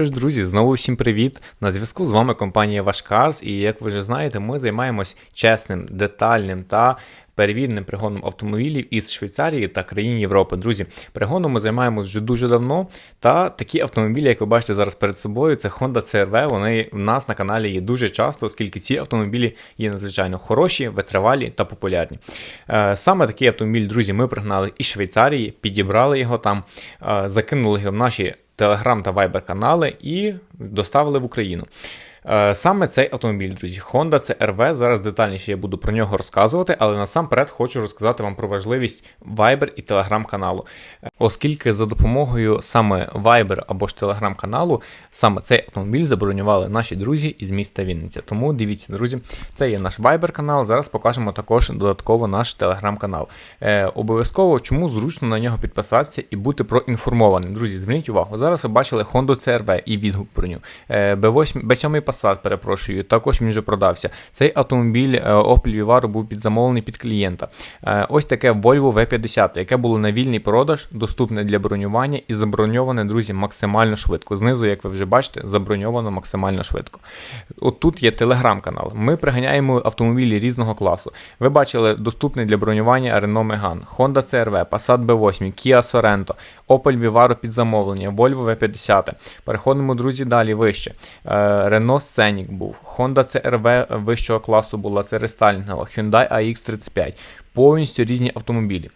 Що ж, друзі, знову всім привіт! На зв'язку з вами компанія Вашкарс, і як ви вже знаєте, ми займаємось чесним, детальним та перевіреним пригоном автомобілів із Швейцарії та країн Європи. Друзі, пригоном ми займаємось вже дуже давно. Та такі автомобілі, як ви бачите зараз перед собою, це Honda CR-V, Вони в нас на каналі є дуже часто, оскільки ці автомобілі є надзвичайно хороші, витривалі та популярні. Е, Саме такий автомобіль, друзі, ми пригнали із Швейцарії, підібрали його там, е, закинули його в наші. Telegram та вайбер канали і доставили в Україну. Е, Саме цей автомобіль, друзі, Honda CR-V, Зараз детальніше я буду про нього розказувати, але насамперед хочу розказати вам про важливість Viber і Telegram каналу. Е, Оскільки за допомогою саме Viber або ж Telegram каналу саме цей автомобіль забронювали наші друзі із міста Вінниця. Тому дивіться, друзі, це є наш Viber канал. Зараз покажемо також додатково наш Telegram канал. Е, Обов'язково чому зручно на нього підписатися і бути проінформованим. Друзі, зверніть увагу. Зараз ви бачили Honda CR-V і відгук про нього. Е, B8, B7 Passat, перепрошую, також він вже продався. Цей автомобіль е, Opel Vivaro був підзамовлений під клієнта. Е, Ось таке Volvo V50, яке було на вільний продаж, доступне для бронювання і заброньоване, друзі, максимально швидко. Знизу, як ви вже бачите, заброньовано максимально швидко. От тут є телеграм-канал. Ми приганяємо автомобілі різного класу. Ви бачили доступний для бронювання Renault Megane, Honda CR-V, Passat B8, Kia Sorento, Opel Vivaro під замовлення, Volvo V50. Переходимо, друзі, далі вище. Е, Renault Scenic був, Honda CR-V вищого класу була, це рестайлінгова, Hyundai AX35. Повністю різні автомобілі.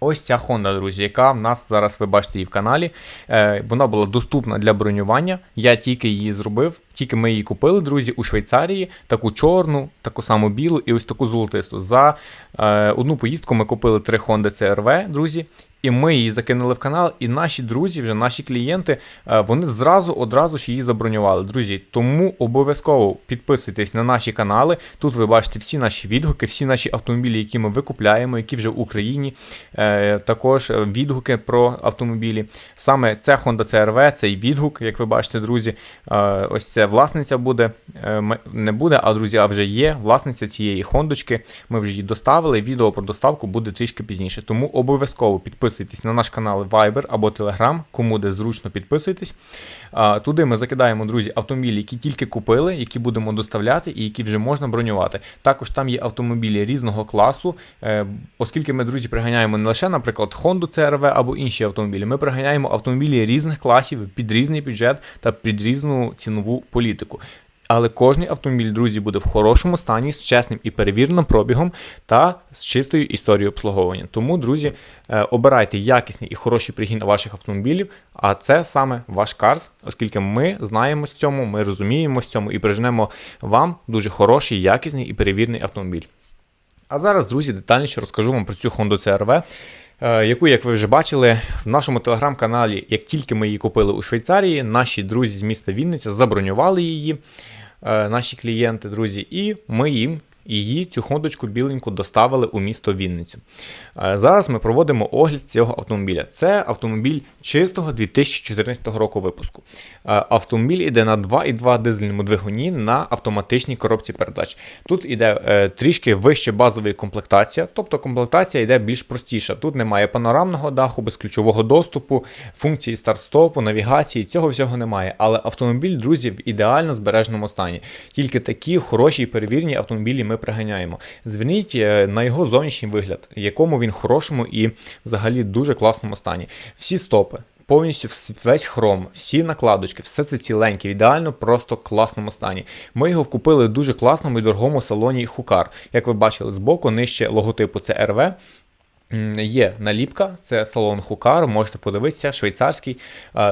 Ось ця Honda, друзі, яка в нас зараз ви бачите її в каналі. Е, Вона була доступна для бронювання. Я тільки її зробив, тільки ми її купили, друзі, у Швейцарії. Таку чорну, таку саму білу і ось таку золотисту. За е, одну поїздку ми купили три Honda CR-V, друзі. І ми її закинули в канал, і наші друзі, вже наші клієнти, е, вони зразу одразу ж її забронювали. Друзі, тому обов'язково підписуйтесь на наші канали. Тут ви бачите всі наші відгуки, всі наші автомобілі, які ми викупляємо, які вже в Україні. Е, Також відгуки про автомобілі. Саме це Honda CR-V, цей відгук, як ви бачите, друзі. Е, Ось це власниця буде, е, не буде, а друзі, а вже є власниця цієї хондочки. Ми вже її доставили. Відео про доставку буде трішки пізніше. Тому обов'язково підписуйтесь на наш канал Viber або Telegram, кому де зручно підписуйтесь. Туди ми закидаємо, друзі, автомобілі, які тільки купили, які будемо доставляти і які вже можна бронювати. Також там є автомобілі різного класу, е, оскільки ми, друзі, приганяємо не лише, наприклад, Honda CR-V або інші автомобілі. Ми приганяємо автомобілі різних класів під різний бюджет та під різну цінову політику. Але кожний автомобіль, друзі, буде в хорошому стані з чесним і перевіреним пробігом та з чистою історією обслуговування. Тому, друзі, е, обирайте якісний і хороший пригін ваших автомобілів, а це саме ваш карс, оскільки ми знаємось в цьому, ми розуміємо в цьому і прижнемо вам дуже хороший, якісний і перевірений автомобіль. А зараз, друзі, детальніше розкажу вам про цю Honda CR-V, е, яку, як ви вже бачили, в нашому телеграм-каналі, як тільки ми її купили у Швейцарії, наші друзі з міста Вінниця забронювали її, наші клієнти, друзі, і ми їм її, цю хондочку біленьку, доставили у місто Вінницю. Е, Зараз ми проводимо огляд цього автомобіля. Це автомобіль чистого 2014 року випуску. Е, Автомобіль іде на 2,2 дизельному двигуні на автоматичній коробці передач. Тут іде е, трішки вище базової комплектація, тобто комплектація йде більш простіша. Тут немає панорамного даху, безключового доступу, функції старт-стопу, навігації, цього всього немає. Але автомобіль, друзі, в ідеально збереженому стані. Тільки такі хороші і перевірені автомобілі ми приганяємо. Зверніть е, на його зовнішній вигляд, якому він хорошому і взагалі дуже класному стані. Всі стопи. Повністю весь хром, всі накладочки, все це ціленьке, в ідеально просто класному стані. Ми його вкупили в дуже класному і дорогому салоні Хукар. Як ви бачили збоку, нижче логотипу це РВ. Є наліпка, це салон Хукар, можете подивитися, швейцарський,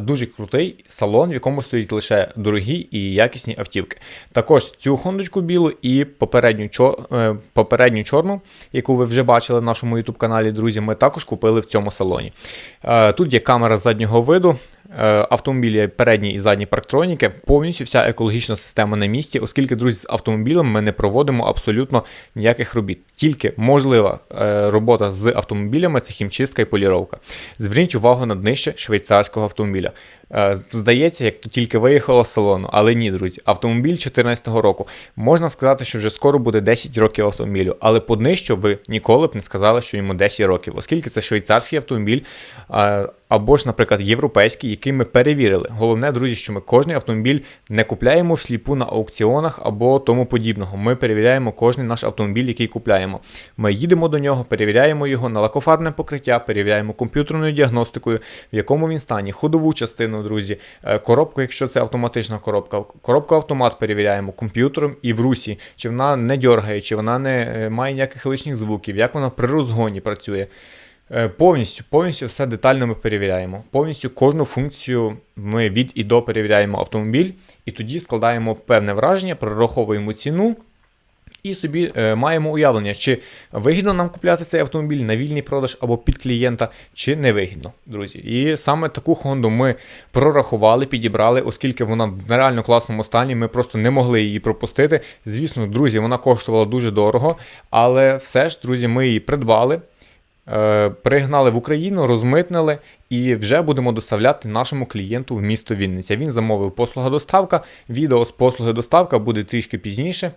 дуже крутий салон, в якому стоять лише дорогі і якісні автівки. Також цю хондочку білу і попередню, е, попередню чорну, яку ви вже бачили в нашому YouTube каналі, друзі, ми також купили в цьому салоні. Тут є камера заднього виду. Е, Автомобілі передні і задні парктроніки, повністю вся екологічна система на місці, оскільки, друзі, з автомобілем ми не проводимо абсолютно ніяких робіт. Тільки можлива е, робота з автомобілями це хімчистка і поліровка. Зверніть увагу на днище швейцарського автомобіля. Е, Здається, як то тільки виїхало з салону, але ні, друзі, автомобіль 2014 року. Можна сказати, що вже скоро буде 10 років автомобілю, але по днищу ви ніколи б не сказали, що йому 10 років, оскільки це швейцарський автомобіль. Або ж, наприклад, європейський, який ми перевірили. Головне, друзі, що ми кожний автомобіль не купляємо всліпу на аукціонах або тому подібного. Ми перевіряємо кожний наш автомобіль, який купляємо. Ми їдемо до нього, перевіряємо його на лакофарне покриття, перевіряємо комп'ютерною діагностикою, в якому він стані, ходову частину, друзі, е, коробку, якщо це автоматична коробка, коробку автомат перевіряємо комп'ютером і в русі, чи вона не дьоргає, чи вона не е, має ніяких лишніх звуків, як вона при розгоні працює. Е, Повністю, повністю все детально ми перевіряємо. Повністю кожну функцію ми від і до перевіряємо автомобіль, і тоді складаємо певне враження, прораховуємо ціну і собі е, маємо уявлення, чи вигідно нам купляти цей автомобіль на вільний продаж або під клієнта, чи не вигідно, друзі. І саме таку Хонду ми прорахували, підібрали, оскільки вона в нереально класному стані, ми просто не могли її пропустити. Звісно, друзі, вона коштувала дуже дорого, але все ж, друзі, ми її придбали. Е, Пригнали в Україну, розмитнили і вже будемо доставляти нашому клієнту в місто Вінниця. Він замовив послуга доставка. Відео з послуги доставка буде трішки пізніше.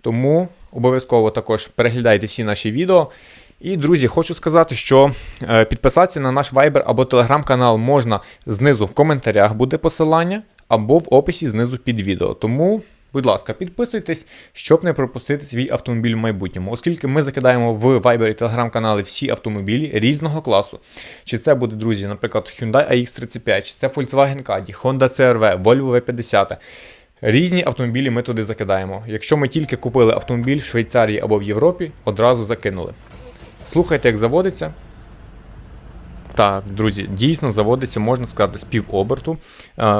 Тому обов'язково також переглядайте всі наші відео. І, друзі, хочу сказати, що е, підписатися на наш Viber або Telegram канал можна знизу в коментарях буде посилання, або в описі знизу під відео. Тому, будь ласка, підписуйтесь, щоб не пропустити свій автомобіль в майбутньому, оскільки ми закидаємо в Viber і Telegram канали всі автомобілі різного класу. Чи це буде, друзі, наприклад, Hyundai AX35, чи це Volkswagen Caddy, Honda CR-V, Volvo V50. Різні автомобілі ми туди закидаємо. Якщо ми тільки купили автомобіль в Швейцарії або в Європі, одразу закинули. Слухайте, як заводиться. Так, друзі, дійсно заводиться, можна сказати, з півоберту. Е,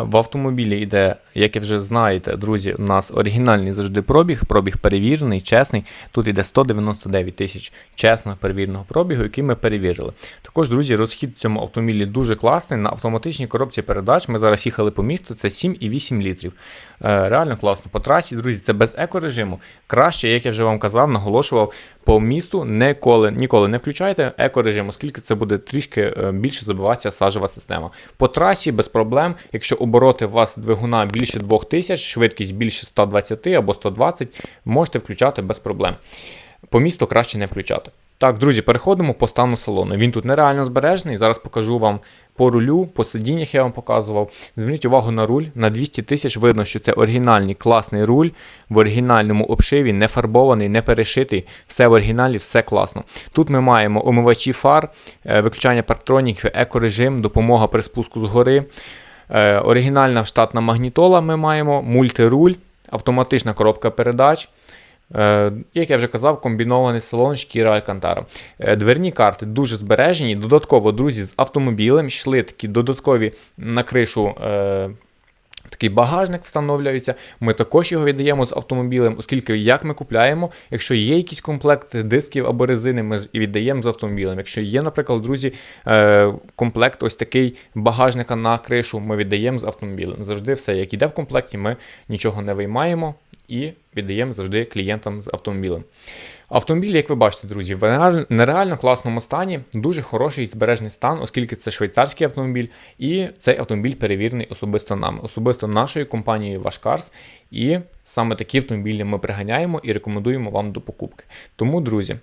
В автомобілі йде, як і вже знаєте, друзі, у нас оригінальний завжди пробіг, пробіг перевірений, чесний. Тут йде 199 тисяч чесного перевіреного пробігу, який ми перевірили. Також, друзі, розхід в цьому автомобілі дуже класний. На автоматичній коробці передач ми зараз їхали по місту, це 7,8 літрів. Е, Реально класно. По трасі, друзі, це без екорежиму. Краще, як я вже вам казав, наголошував, по місту ніколи, ніколи не включайте екорежим, оскільки це буде трішки е, більше забиватися сажева система. По трасі без проблем, якщо обороти у вас двигуна більше 2000, швидкість більше 120 або 120, можете включати без проблем. По місту краще не включати. Так, друзі, переходимо по стану салону. Він тут нереально збережений. Зараз покажу вам по рулю, по сидіннях я вам показував. Зверніть увагу на руль. На 200 тисяч видно, що це оригінальний класний руль в оригінальному обшиві, не фарбований, не перешитий. Все в оригіналі, все класно. Тут ми маємо омивачі фар, е, виключання парктроніків, екорежим, допомога при спуску з гори. Е, Оригінальна штатна магнітола ми маємо, мультируль, автоматична коробка передач. Е, Як я вже казав, комбінований салон шкіра Алькантара. Е, Дверні карти дуже збережені. Додатково, друзі, з автомобілем йшли такі додаткові на кришу. е, Такий багажник встановлюється. Ми також його віддаємо з автомобілем, оскільки як ми купляємо, якщо є якийсь комплект дисків або резини, ми віддаємо з автомобілем. Якщо є, наприклад, друзі, комплект ось такий багажника на кришу, ми віддаємо з автомобілем. Завжди все, як іде в комплекті, ми нічого не виймаємо і віддаємо завжди клієнтам з автомобілем. Автомобіль, як ви бачите, друзі, в нереально класному стані, дуже хороший і збережний стан, оскільки це швейцарський автомобіль, і цей автомобіль перевірений особисто нами, особисто нашою компанією Вашкарс. І саме такі автомобілі ми приганяємо і рекомендуємо вам до покупки. Тому, друзі,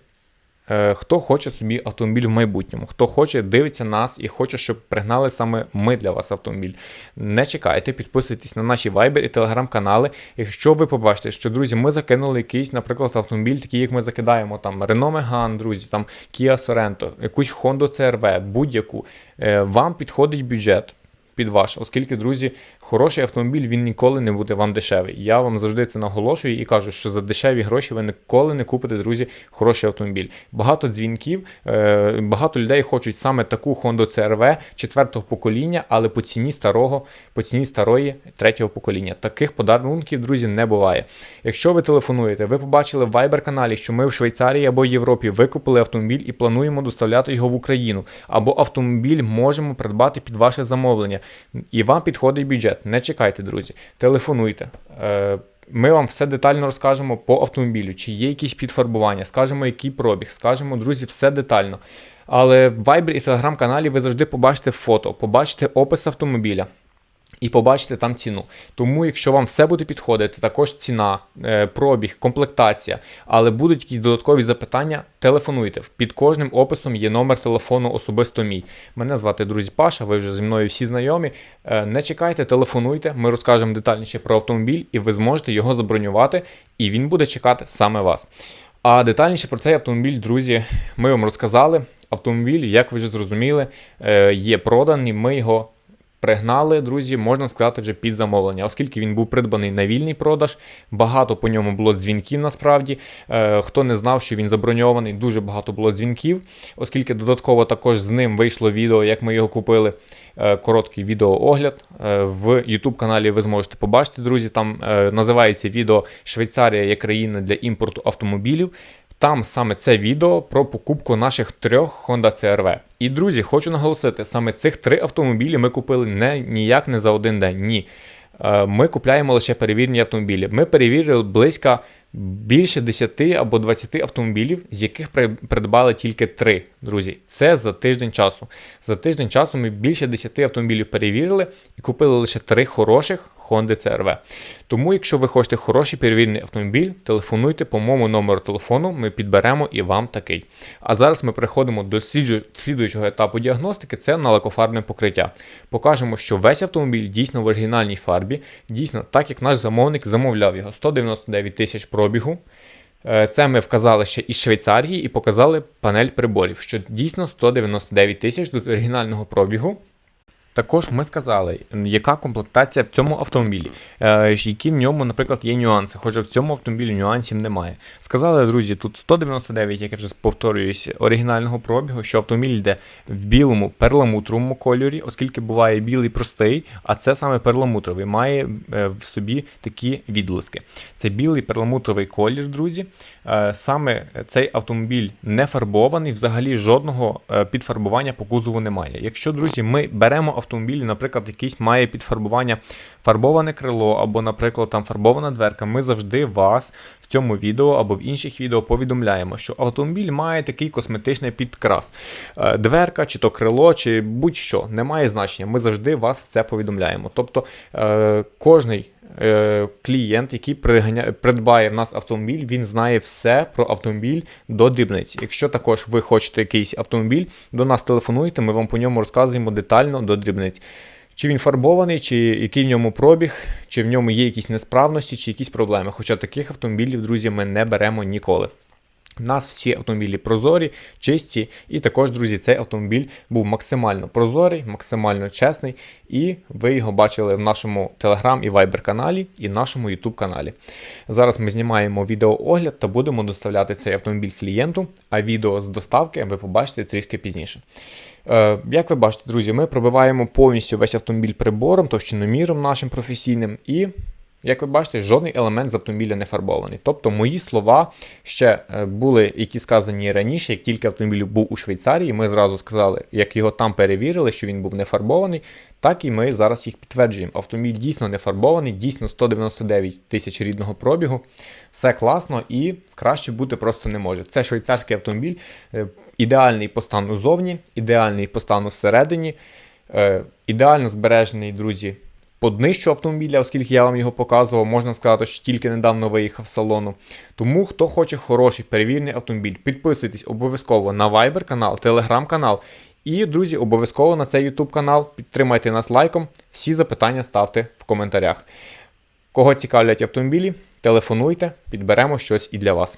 Хто хоче собі автомобіль в майбутньому, хто хоче дивиться нас і хоче, щоб пригнали саме ми для вас автомобіль. Не чекайте, підписуйтесь на наші Viber і Telegram канали. Якщо ви побачите, що друзі, ми закинули якийсь, наприклад, автомобіль, такий, як ми закидаємо, там Renault Megane, друзі, там Kia Sorento, якусь Honda CR-V, будь-яку, е, вам підходить бюджет. Під ваш, оскільки, друзі, хороший автомобіль він ніколи не буде вам дешевий. Я вам завжди це наголошую і кажу, що за дешеві гроші ви ніколи не купите, друзі, хороший автомобіль. Багато дзвінків, е, багато людей хочуть саме таку Honda CR-V четвертого покоління, але по ціні старого, по ціні старої третього покоління. Таких подарунків, друзі, не буває. Якщо ви телефонуєте, ви побачили в Viber каналі, що ми в Швейцарії або Європі викупили автомобіль і плануємо доставляти його в Україну, або автомобіль можемо придбати під ваше замовлення, і вам підходить бюджет. Не чекайте, друзі, телефонуйте. Е, Ми вам все детально розкажемо по автомобілю, чи є якісь підфарбування, скажемо, який пробіг, скажемо, друзі, все детально. Але в Viber і Telegram каналі ви завжди побачите фото, побачите опис автомобіля. І побачите там ціну. Тому, якщо вам все буде підходити, також ціна, е, пробіг, комплектація, але будуть якісь додаткові запитання, телефонуйте. Під кожним описом є номер телефону особисто мій. Мене звати друзі Паша, ви вже зі мною всі знайомі. Е, Не чекайте, телефонуйте, ми розкажемо детальніше про автомобіль, і ви зможете його забронювати, і він буде чекати саме вас. А детальніше про цей автомобіль, друзі, ми вам розказали. Автомобіль, як ви вже зрозуміли, е, є проданий. Ми його пригнали, друзі, можна сказати, вже під замовлення, оскільки він був придбаний на вільний продаж. Багато по ньому було дзвінків насправді. Е, Хто не знав, що він заброньований, дуже багато було дзвінків, оскільки додатково також з ним вийшло відео, як ми його купили. Е, Короткий відеоогляд Е, в YouTube каналі ви зможете побачити, друзі. Там е, називається відео Швейцарія як країна для імпорту автомобілів. Там саме це відео про покупку наших трьох Honda CRV. І друзі, хочу наголосити, саме цих три автомобілі ми купили не ніяк не за один день. Ні. Е, Ми купляємо лише перевірені автомобілі. Ми перевірили близько більше 10 або 20 автомобілів, з яких придбали тільки 3, друзі. Це за тиждень часу. За тиждень часу ми більше 10 автомобілів перевірили і купили лише 3 хороших Honda CRV. Тому, якщо ви хочете хороший перевірений автомобіль, телефонуйте по моєму номеру телефону, ми підберемо і вам такий. А зараз ми переходимо до слідуючого етапу діагностики це на лакофарбне покриття. Покажемо, що весь автомобіль дійсно в оригінальній фарбі, дійсно так як наш замовник замовляв його 199 тисяч пробігу. Е, Це ми вказали ще із Швейцарії і показали панель приборів, що дійсно 199 тисяч до оригінального пробігу. Також ми сказали, яка комплектація в цьому автомобілі, е, які в ньому, наприклад, є нюанси, хоча в цьому автомобілі нюансів немає. Сказали, друзі, тут 199, як я вже повторююсь, оригінального пробігу, що автомобіль йде в білому перламутровому кольорі, оскільки буває білий простий, а це саме перламутровий, має е, в собі такі відблиски. Це білий перламутровий колір, друзі. Е, Саме цей автомобіль не фарбований, взагалі жодного підфарбування по кузову немає. Якщо, друзі, ми беремо автомобіль, наприклад, якийсь має підфарбування фарбоване крило, або, наприклад, там фарбована дверка, ми завжди вас в цьому відео або в інших відео повідомляємо, що автомобіль має такий косметичний підкрас. Е, Дверка, чи то крило, чи будь-що, не має значення. Ми завжди вас в це повідомляємо. Тобто е, кожний клієнт, який придбає в нас автомобіль, він знає все про автомобіль до дрібниці. Якщо також ви хочете якийсь автомобіль, до нас телефонуйте, ми вам по ньому розказуємо детально до дрібниць. Чи він фарбований, чи який в ньому пробіг, чи в ньому є якісь несправності, чи якісь проблеми. Хоча таких автомобілів, друзі, ми не беремо ніколи. У нас всі автомобілі прозорі, чисті, і також, друзі, цей автомобіль був максимально прозорий, максимально чесний, і ви його бачили в нашому Telegram і Viber каналі і нашому YouTube каналі. Зараз ми знімаємо відеоогляд та будемо доставляти цей автомобіль клієнту, а відео з доставки ви побачите трішки пізніше. Е, Як ви бачите, друзі, ми пробиваємо повністю весь автомобіль прибором, товщиноміром нашим професійним, і як ви бачите, жодний елемент з автомобіля не фарбований. Тобто мої слова ще е, були, які сказані раніше, як тільки автомобіль був у Швейцарії, ми зразу сказали, як його там перевірили, що він був не фарбований, так і ми зараз їх підтверджуємо. Автомобіль дійсно не фарбований, дійсно 199 тисяч рідного пробігу. Все класно і краще бути просто не може. Це швейцарський автомобіль, е, ідеальний по стану зовні, ідеальний по стану всередині, е, ідеально збережений, друзі по автомобіля, оскільки я вам його показував, можна сказати, що тільки недавно виїхав з салону. Тому, хто хоче хороший перевірений автомобіль, підписуйтесь обов'язково на Viber канал, Telegram канал. І, друзі, обов'язково на цей YouTube канал. Підтримайте нас лайком. Всі запитання ставте в коментарях. Кого цікавлять автомобілі, телефонуйте, підберемо щось і для вас.